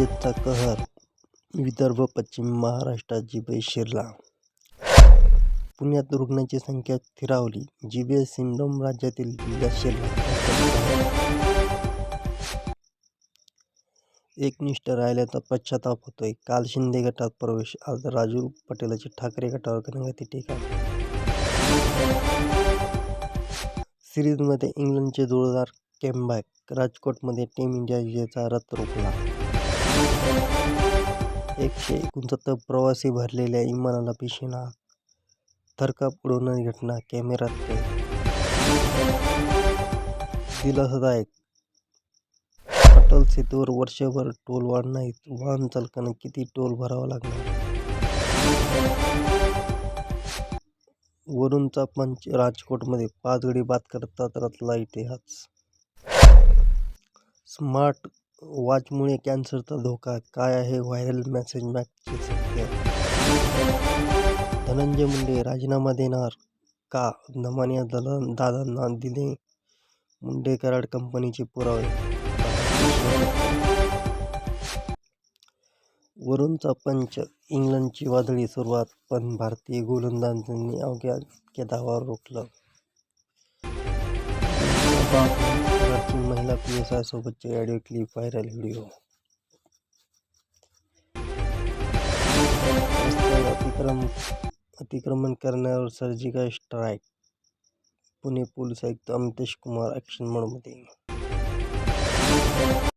जीबीएसचा कहर, विदर्भ पश्चिम महाराष्ट्रात जिभे शिरला, पुण्यात रुग्णांची संख्या स्थिरावली, जिबे सिंड्रोम राज्यातील जिल्ह्यात शिरला. एकनिष्ठ राहिल्याचा पश्चाताप होतोय, काल शिंदे गटात प्रवेश, आज राजू पटेलाची ठाकरे गटावर घणाघाती टीका. सिरीजमध्ये इंग्लंडचे जोरदार कमबॅक, राजकोटमध्ये टीम इंडिया विजयचा रथ रोखला. एकशे एकोणसत्तर प्रवासी भरलेल्या विमानाला भीषण आग, थरकाप उडवणारी घटना कॅमेऱ्यात कैद दिलासादायक, अटल सेतूवर वर्षभर टोलवाढ नाहीत. वाहन चालकांना किती टोल भरावा लागणार? वरुणचा पंच, राजकोटमध्ये पाच गडी बाद करतात रचला इतिहास स्मार्ट वॉचमुळे कॅन्सरचा धोका, काय आहे व्हायरल मेसेज मागचे सत्य? धनंजय मुंडे राजीनामा देणार का? दमानिया दादांना दिले मुंडे कराड कंपनीचे पुरावे, वरुणचा पंच, इंग्लंडची वादळी सुरुवात, पण भारतीय गोलंदाजांनी अवघ्या इतक्या धावांवर रोखलं महिला पी एस सौ बच्चे ऑडियो क्लिप वायरल, वीडियो। अतिक्रम, अतिक्रमण करने और सर्जिकल स्ट्राइक, पुणे पुलिस आयुक्त अमितेश कुमार ॲक्शन मोडमध्ये